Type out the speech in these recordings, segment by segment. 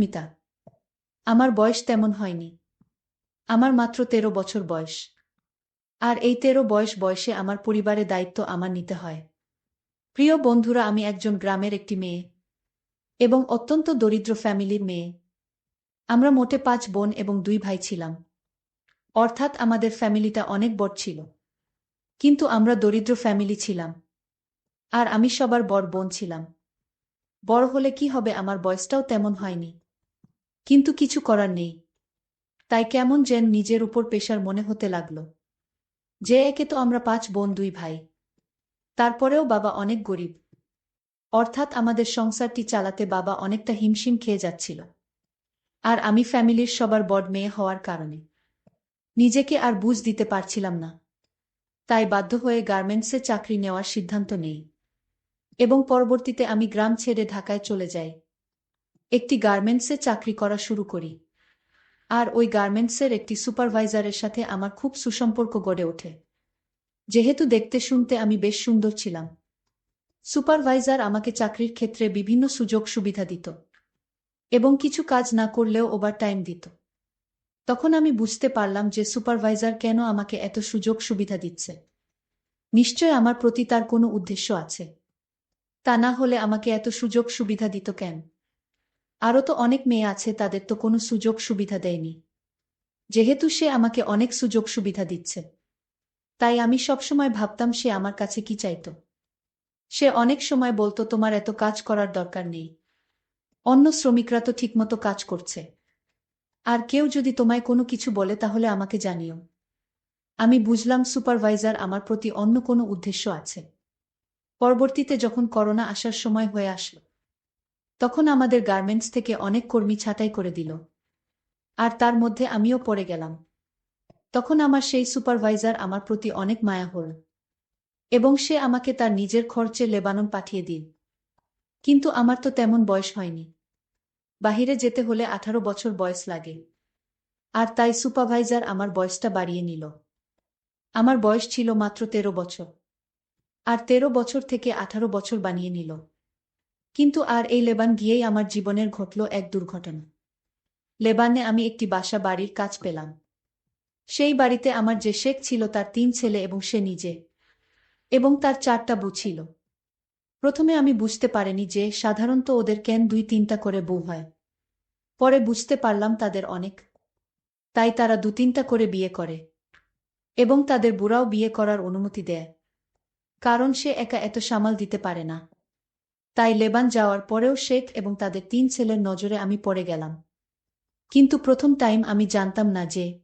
মিতা, আমার বয়স তেমন হয়নি। আমার মাত্র তেরো বছর বয়স। আর এই তেরো বয়স বয়সে আমার পরিবারের দায়িত্ব আমার নিতে হয়। প্রিয় বন্ধুরা, আমি একজন গ্রামের একটি মেয়ে এবং অত্যন্ত দরিদ্র ফ্যামিলির মেয়ে। আমরা মোটে পাঁচ বোন এবং দুই ভাই ছিলাম। অর্থাৎ আমাদের ফ্যামিলিটা অনেক বড় ছিল। কিন্তু আমরা দরিদ্র ফ্যামিলি ছিলাম। আর আমি সবার বড় বোন ছিলাম। বড় হলে কি হবে? আমার বয়সটাও তেমন হয়নি। কিন্তু কিছু করার নেই। তাই কেমন যেন নিজের উপর পেশার মনে হতে লাগল। যে একে তো আমরা পাঁচ বোন, দুই ভাই। তারপরেও বাবা অনেক গরিব। অর্থাৎ আমাদের সংসারটি চালাতে বাবা অনেকটা হিমশিম খেয়ে যাচ্ছিল। আর আমি ফ্যামিলির সবার বড় মেয়ে হওয়ার কারণে। নিজেকে আর বুঝ দিতে পারছিলাম না। তাই বাধ্য হয়ে গার্মেন্টসে চাকরি নেওয়ার সিদ্ধান্ত নেই। এবং পরবর্তীতে আমি গ্রাম ছেড়ে ঢাকায় চলে যাই। একটি গার্মেন্টসে চাকরি করা শুরু করি। আর ওই গার্মেন্টসের একটি সুপারভাইজারের সাথে আমার খুব সুসম্পর্ক গড়ে ওঠে। যেহেতু দেখতে শুনতে আমি বেশ সুন্দর ছিলাম। সুপারভাইজার আমাকে চাকরির ক্ষেত্রে বিভিন্ন সুযোগ সুবিধা দিত এবং কিছু কাজ না করলেও ওভার টাইম দিত। তখন আমি বুঝতে পারলাম যে সুপারভাইজার কেন আমাকে এত সুযোগ সুবিধা দিচ্ছে। নিশ্চয় আমার প্রতি তার কোনো উদ্দেশ্য আছে। তা না হলে আমাকে এত সুযোগ সুবিধা দিত কেন? আরও তো অনেক মেয়ে আছে, তাদের তো কোনো সুযোগ সুবিধা দেয়নি। যেহেতু সে আমাকে অনেক সুযোগ সুবিধা দিচ্ছে। তাই আমি সবসময় ভাবতাম সে আমার কাছে কি চাইত। সে অনেক সময় বলতো, তোমার এত কাজ করার দরকার নেই। অন্য শ্রমিকরা তো ঠিকমতো কাজ করছে। আর কেউ যদি তোমায় কোনো কিছু বলে, তাহলে আমাকে জানিও। আমি বুঝলাম সুপারভাইজার আমার প্রতি অন্য কোনো উদ্দেশ্য আছে। পরবর্তীতে যখন করোনা আসার সময় হয়ে আসলো তখন আমাদের গার্মেন্টস থেকে অনেক কর্মী ছাঁটাই করে দিল। আর তার মধ্যে আমিও পড়ে গেলাম। তখন আমার সেই সুপারভাইজার আমার প্রতি অনেক মায়া হল এবং সে আমাকে তার নিজের খরচে লেবানন পাঠিয়ে দিন কিন্তু আমার তো তেমন বয়স হয়নি। বাহিরে যেতে হলে আঠারো বছর বয়স লাগে। আর তাই সুপারভাইজার আমার বয়সটা বাড়িয়ে নিল। আমার বয়স ছিল মাত্র তেরো বছর। আর তেরো বছর থেকে আঠারো বছর বানিয়ে নিল। কিন্তু আর এই লেবান গিয়েই আমার জীবনের ঘটল এক দুর্ঘটনা। লেবানে আমি একটি বাসা বাড়ির কাজ পেলাম। সেই বাড়িতে আমার যে শেখ ছিল তার তিন ছেলে এবং সে নিজে। এবং তার চারটা বউ ছিল। প্রথমে আমি বুঝতে পারিনি যে সাধারণত ওদের কেন দুই তিনটা করে বউ হয়। পরে বুঝতে পারলাম তাদের অনেক। তাই তারা দু তিনটা করে বিয়ে করে। এবং তাদের বুড়াও বিয়ে করার অনুমতি দেয়। কারণ সে একা এত সামাল দিতে পারে না। তাই লেবান যাওয়ার পরেও শেখ এবং তাদের তিন ছেলের নজরে আমি পড়ে গেলাম। কিন্তু প্রথম টাইম আমি জানতাম না যে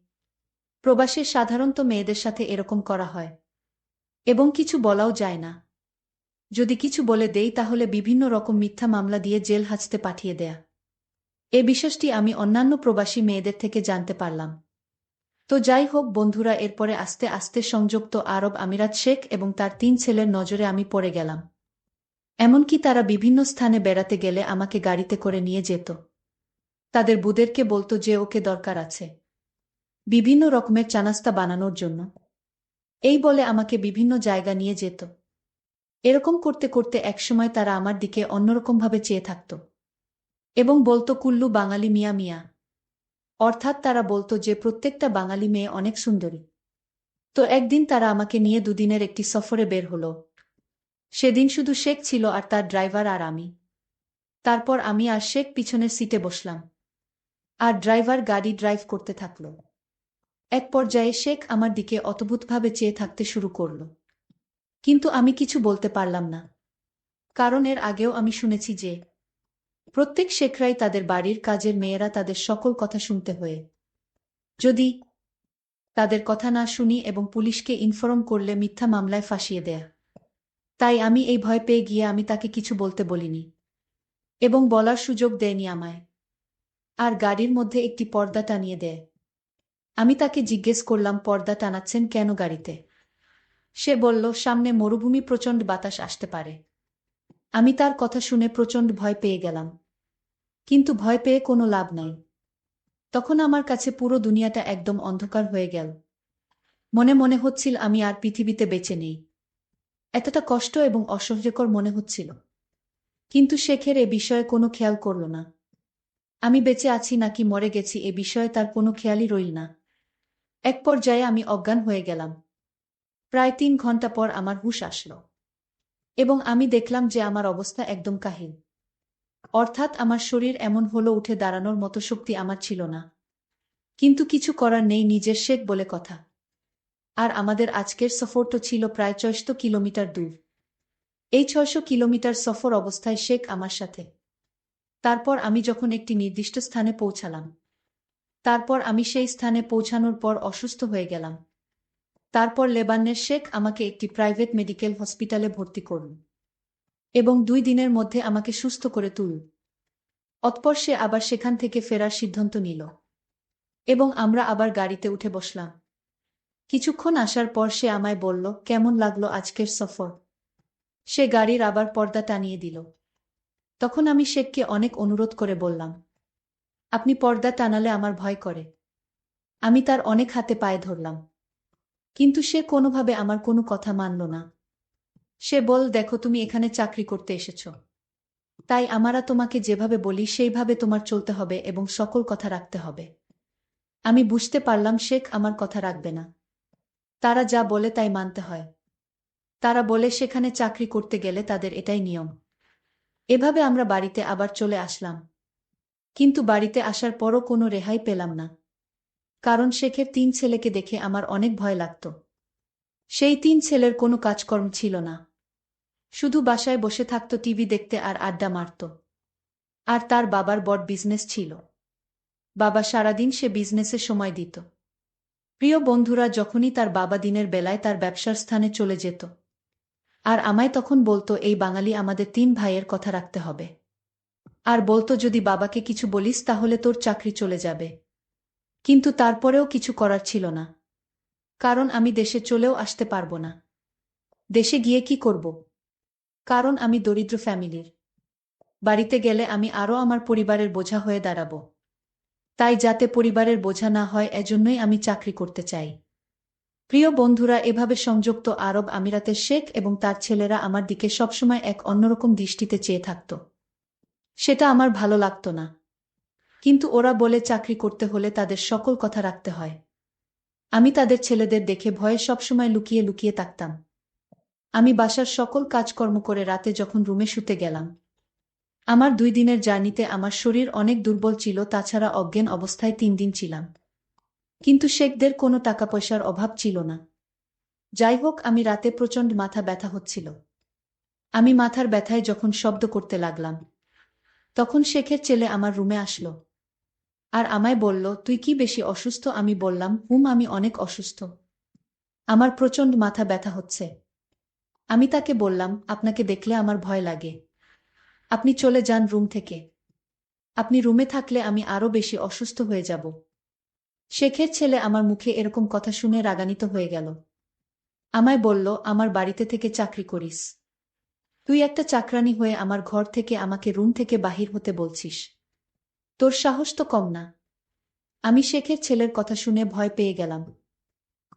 প্রবাসে সাধারণত মেয়েদের সাথে এরকম করা হয় এবং কিছু বলাও যায় না। যদি কিছু বলে দেই তাহলে বিভিন্ন রকম মিথ্যা মামলা দিয়ে জেল হাজতে পাঠিয়ে দেয়া। এ বিষয়টি আমি অন্যান্য প্রবাসী মেয়েদের থেকে জানতে পারলাম। তো যাই হোক বন্ধুরা, এরপরে আস্তে আস্তে সংযুক্ত আরব আমিরাত শেখ এবং তার তিন ছেলের নজরে আমি পড়ে গেলাম। এমনকি তারা বিভিন্ন স্থানে বেড়াতে গেলে আমাকে গাড়িতে করে নিয়ে যেত। তাদের বুদেরকে বলতো যে ওকে দরকার আছে। বিভিন্ন রকমের চানাস্তা বানানোর জন্য। এই বলে আমাকে বিভিন্ন জায়গা নিয়ে যেত। এরকম করতে করতে একসময় তারা আমার দিকে অন্যরকমভাবে চেয়ে থাকত। এবং বলতো, কুল্লু, বাঙালি মিয়া মিয়া। অর্থাৎ তারা বলতো যে, প্রত্যেকটা বাঙালি মেয়ে অনেক সুন্দরী। তো একদিন তারা আমাকে নিয়ে দুদিনের একটি সফরে বের হলো। সেদিন শুধু শেখ ছিল আর তার ড্রাইভার আর আমি। তারপর আমি আর শেখ পিছনের সিটে বসলাম। আর ড্রাইভার গাড়ি ড্রাইভ করতে থাকল। এক পর্যায়ে শেখ আমার দিকে অতভুতভাবে চেয়ে থাকতে শুরু করল। কিন্তু আমি কিছু বলতে পারলাম না। কারণ এর আগেও আমি শুনেছি যে, প্রত্যেক শেখরাই তাদের বাড়ির কাজের মেয়েরা তাদের সকল কথা শুনতে হয়ে। যদি তাদের কথা না শুনি এবং পুলিশকে ইনফর্ম করলে মিথ্যা মামলায় ফাঁসিয়ে দেয়া। তাই আমি এই ভয় পেয়ে গিয়ে আমি তাকে কিছু বলতে বলিনি এবং বলার সুযোগ দেয়নি আমায়। আর গাড়ির মধ্যে একটি পর্দা টানিয়ে দেয়। আমি তাকে জিজ্ঞেস করলাম, পর্দা টানাচ্ছেন কেন গাড়িতে? সে বলল, সামনে মরুভূমি প্রচণ্ড বাতাস আসতে পারে। আমি তার কথা শুনে প্রচণ্ড ভয় পেয়ে গেলাম। কিন্তু ভয় পেয়ে কোনো লাভ নাই। তখন আমার কাছে পুরো দুনিয়াটা একদম অন্ধকার হয়ে গেল। মনে মনে হচ্ছিল আমি আর পৃথিবীতে বেঁচে নেই। এতটা কষ্ট এবং অসহ্যকর মনে হচ্ছিল। কিন্তু শেখের এ বিষয়ে কোনো খেয়াল করল না। আমি বেঁচে আছি নাকি মরে গেছি এ বিষয়ে তার কোনো খেয়ালই রইল না। এক পর্যায়ে আমি অজ্ঞান হয়ে গেলাম। প্রায় তিন ঘণ্টা পর আমার হুশ আসলো এবং আমি দেখলাম যে আমার অবস্থা একদম কাহিল। অর্থাৎ আমার শরীর এমন হলো উঠে দাঁড়ানোর মতো শক্তি আমার ছিল না। কিন্তু কিছু করার নেই নিজের শেখ বলে কথা। আর আমাদের আজকের সফরটা ছিল প্রায় ছয়শো কিলোমিটার দূর। এই ছয়শো কিলোমিটার সফর অবস্থায় শেখ আমার সাথে। তারপর আমি যখন একটি নির্দিষ্ট স্থানে পৌঁছালাম, তারপর আমি সেই স্থানে পৌঁছানোর পর অসুস্থ হয়ে গেলাম। তারপর লেবানের শেখ আমাকে একটি প্রাইভেট মেডিকেল হসপিটালে ভর্তি করুন এবং দুই দিনের মধ্যে আমাকে সুস্থ করে তুলুন। অতপর সে আবার সেখান থেকে ফেরার সিদ্ধান্ত নিল এবং আমরা আবার গাড়িতে উঠে বসলাম। কিছুক্ষণ আসার পর সে আমায় বলল, কেমন লাগল আজকের সফর? সে গাড়ির আবার পর্দা টানিয়ে দিল। তখন আমি শেখকে অনেক অনুরোধ করে বললাম, আপনি পর্দা টানালে আমার ভয় করে। আমি তার অনেক হাতে পায়ে ধরলাম। কিন্তু সে কোনোভাবে আমার কোনো কথা মানল না। সে বল, দেখো, তুমি এখানে চাকরি করতে এসেছ। তাই আমারা তোমাকে যেভাবে বলি, সেইভাবে তোমার চলতে হবে এবং সকল কথা রাখতে হবে। আমি বুঝতে পারলাম শেখ আমার কথা রাখবে না। তারা যা বলে তাই মানতে হয়। তারা বলে সেখানে চাকরি করতে গেলে তাদের এটাই নিয়ম। এভাবে আমরা বাড়িতে আবার চলে আসলাম। কিন্তু বাড়িতে আসার পরও কোনো রেহাই পেলাম না। কারণ শেখের তিন ছেলেকে দেখে আমার অনেক ভয় লাগত। সেই তিন ছেলের কোনো কাজকর্ম ছিল না। শুধু বাসায় বসে থাকত টিভি দেখতে আর আড্ডা মারত। আর তার বাবার বড় বিজনেস ছিল। বাবা সারাদিন সে বিজনেসে সময় দিত। প্রিয় বন্ধুরা, যখনই তার বাবা দিনের বেলায় তার ব্যবসার স্থানে চলে যেত। আর আমায় তখন বলতো, এই বাঙালি আমাদের তিন ভাইয়ের কথা রাখতে হবে। আর বলতো, যদি বাবাকে কিছু বলিস, তাহলে তোর চাকরি চলে যাবে। কিন্তু তারপরেও কিছু করার ছিল না। কারণ আমি দেশে চলেও আসতে পারব না। দেশে গিয়ে কি করব? কারণ আমি দরিদ্র ফ্যামিলির। বাড়িতে গেলে আমি আরও আমার পরিবারের বোঝা হয়ে দাঁড়াবো। তাই যাতে পরিবারের বোঝা না হয়, এজন্যই আমি চাকরি করতে চাই। প্রিয় বন্ধুরা, এভাবে সংযুক্ত আরব আমিরাতের শেখ এবং তার ছেলেরা আমার দিকে সবসময় এক অন্যরকম দৃষ্টিতে চেয়ে থাকত। সেটা আমার ভালো লাগত না। কিন্তু ওরা বলে, চাকরি করতে হলে তাদের সকল কথা রাখতে হয়। আমি তাদের ছেলেদের দেখে ভয়ে সবসময় লুকিয়ে লুকিয়ে থাকতাম। আমি বাসার সকল কাজকর্ম করে রাতে যখন রুমে শুতে গেলাম আমার দুই দিনের জার্নিতে আমার শরীর অনেক দুর্বল ছিল, তাছাড়া অজ্ঞান অবস্থায় তিন দিন ছিলাম। কিন্তু শেখদের কোনো টাকা পয়সার অভাব ছিল না। যাই হোক, আমি রাতে প্রচণ্ড মাথা ব্যথা হচ্ছিল। আমি মাথার ব্যথায় যখন শব্দ করতে লাগলাম, তখন শেখের ছেলে আমার রুমে আসলো আর আমায় বলল, তুই কি বেশি অসুস্থ? আমি বললাম, হুম, আমি অনেক অসুস্থ। আমার প্রচণ্ড মাথা ব্যথা হচ্ছে। আমি তাকে বললাম, আপনাকে দেখলে আমার ভয় লাগে। আপনি চলে যান রুম থেকে। আপনি রুমে থাকলে আমি আরও বেশি অসুস্থ হয়ে যাব। শেখের ছেলে আমার মুখে এরকম কথা শুনে রাগানিত হয়ে গেল। আমায় বলল, আমার বাড়িতে থেকে চাকরি করিস। তুই একটা চাকরানি হয়ে আমার ঘর থেকে আমাকে রুম থেকে বাহির হতে বলছিস। তোর সাহস তো কম না আমি শেখের ছেলের কথা শুনে ভয় পেয়ে গেলাম।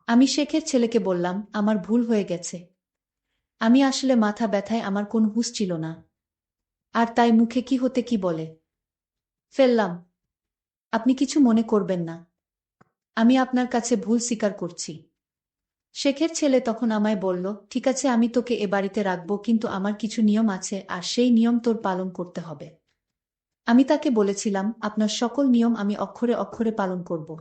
আমি শেখের ছেলেকে বললাম, আমার ভুল হয়ে গেছে। আমি আসলে মাথা ব্যথায় আমার কোন হুশ ছিল না। আর তাই মুখে কি হতে কি বলে? ফেললাম। আপনি কিছু মনে করবেন না। আমি আপনার কাছে ভুল স্বীকার করছি। শেখের ছেলে তখন আমায় বলল, ঠিক আছে, আমি তোকে এ বাড়িতে রাখব, কিন্তু আমার কিছু নিয়ম আছে, আর সেই নিয়ম তোর পালন করতে হবে। আমি তাকে বলেছিলাম, আপনার সকল নিয়ম আমি অক্ষরে অক্ষরে পালন করব।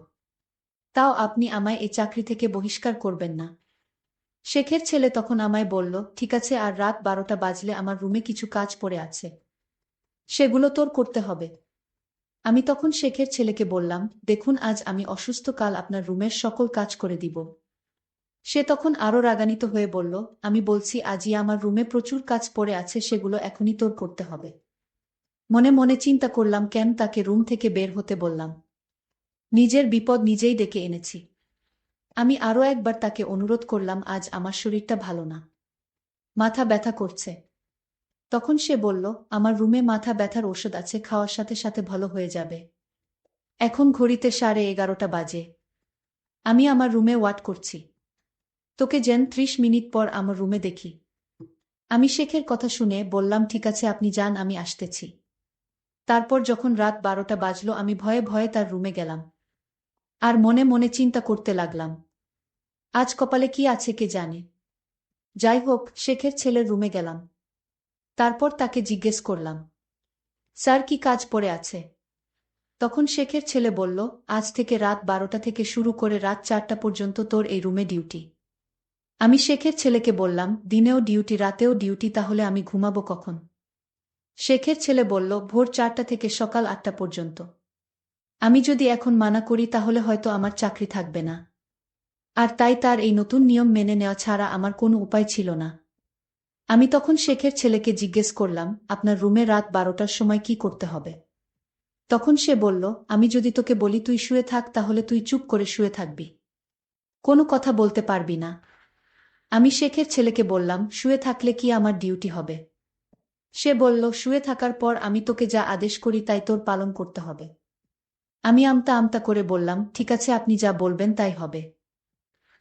তাও আপনি আমায় এই চাকরি থেকে বহিষ্কার করবেন না। শেখের ছেলে তখন আমায় বলল, ঠিক আছে, আর রাত বারোটা বাজলে আমার রুমে কিছু কাজ পড়ে আছে। সেগুলো তোর করতে হবে। আমি তখন শেখের ছেলেকে বললাম, দেখুন, আজ আমি অসুস্থ, কাল আপনার রুমের সকল কাজ করে দিব। সে তখন আরও রাগানিত হয়ে বলল, আমি বলছি, আজই আমার রুমে প্রচুর কাজ পড়ে আছে, সেগুলো এখনই তোর করতে হবে। মনে মনে চিন্তা করলাম, কেন তাকে রুম থেকে বের হতে বললাম? নিজের বিপদ নিজেই ডেকে এনেছি। আমি আরও একবার তাকে অনুরোধ করলাম, আজ আমার শরীরটা ভালো না। মাথা ব্যথা করছে। তখন সে বলল, আমার রুমে মাথা ব্যথার ওষুধ আছে, খাওয়ার সাথে সাথে ভালো হয়ে যাবে। এখন ঘড়িতে সাড়ে এগারোটা বাজে। আমি আমার রুমে ওয়াট করছি। তোকে যেন ত্রিশ মিনিট পর আমার রুমে দেখি। আমি শেখের কথা শুনে বললাম, ঠিক আছে, আপনি যান, আমি আসতেছি। তারপর যখন রাত বারোটা বাজলো, আমি ভয়ে ভয়ে তার রুমে গেলাম। আর মনে মনে চিন্তা করতে লাগলাম, আজ কপালে কি আছে কে জানে? যাই হোক, শেখের ছেলের রুমে গেলাম। তারপর তাকে জিজ্ঞেস করলাম, স্যার, কি কাজ পড়ে আছে? তখন শেখের ছেলে বলল, আজ থেকে রাত বারোটা থেকে শুরু করে রাত চারটা পর্যন্ত তোর এই রুমে ডিউটি। আমি শেখের ছেলেকে বললাম, দিনেও ডিউটি, রাতেও ডিউটি, তাহলে আমি ঘুমাবো কখন? শেখের ছেলে বলল, ভোর চারটা থেকে সকাল আটটা পর্যন্ত। আমি যদি এখন মানা করি, তাহলে হয়তো আমার চাকরি থাকবে না। আর তাই তার এই নতুন নিয়ম মেনে নেওয়া ছাড়া আমার কোনো উপায় ছিল না। আমি তখন শেখের ছেলেকে জিজ্ঞেস করলাম, আপনার রুমে রাত বারোটার সময় কি করতে হবে? তখন সে বলল, আমি যদি তোকে বলি তুই শুয়ে থাক, তাহলে তুই চুপ করে শুয়ে থাকবি। কোনো কথা বলতে পারবি না। আমি শেখের ছেলেকে বললাম, শুয়ে থাকলে কি আমার ডিউটি হবে? সে বলল, শুয়ে থাকার পর আমি তোকে যা আদেশ করি তাই তোর পালন করতে হবে। আমি আমতা আমতা করে বললাম, ঠিক আছে, আপনি যা বলবেন তাই হবে।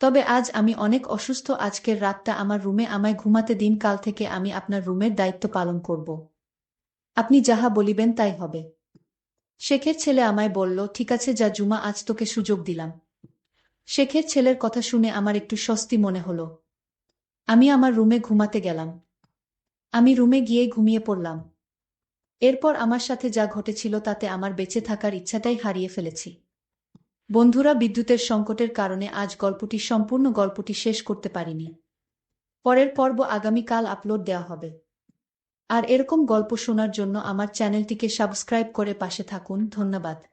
তবে আজ আমি অনেক অসুস্থ। আজকের রাতটা আমার রুমে আমায় ঘুমাতে দিন, কাল থেকে আমি আপনার রুমের দায়িত্ব পালন করব। আপনি যাহা বলিবেন তাই হবে। শেখের ছেলে আমায় বলল, ঠিক আছে যা জুমা, আজ তোকে সুযোগ দিলাম। শেখের ছেলের কথা শুনে আমার একটু স্বস্তি মনে হলো। আমি আমার রুমে ঘুমাতে গেলাম। আমি রুমে গিয়ে ঘুমিয়ে পড়লাম। এরপর আমার সাথে যা ঘটেছিল তাতে আমার বেঁচে থাকার ইচ্ছাটাই হারিয়ে ফেলেছি। বন্ধুরা, বিদ্যুতের সংকটের কারণে আজ গল্পটি সম্পূর্ণ গল্পটি শেষ করতে পারিনি। পরের পর্ব আগামীকাল আপলোড দেওয়া হবে। আর এরকম গল্প শোনার জন্য আমার চ্যানেলটিকে সাবস্ক্রাইব করে পাশে থাকুন। ধন্যবাদ।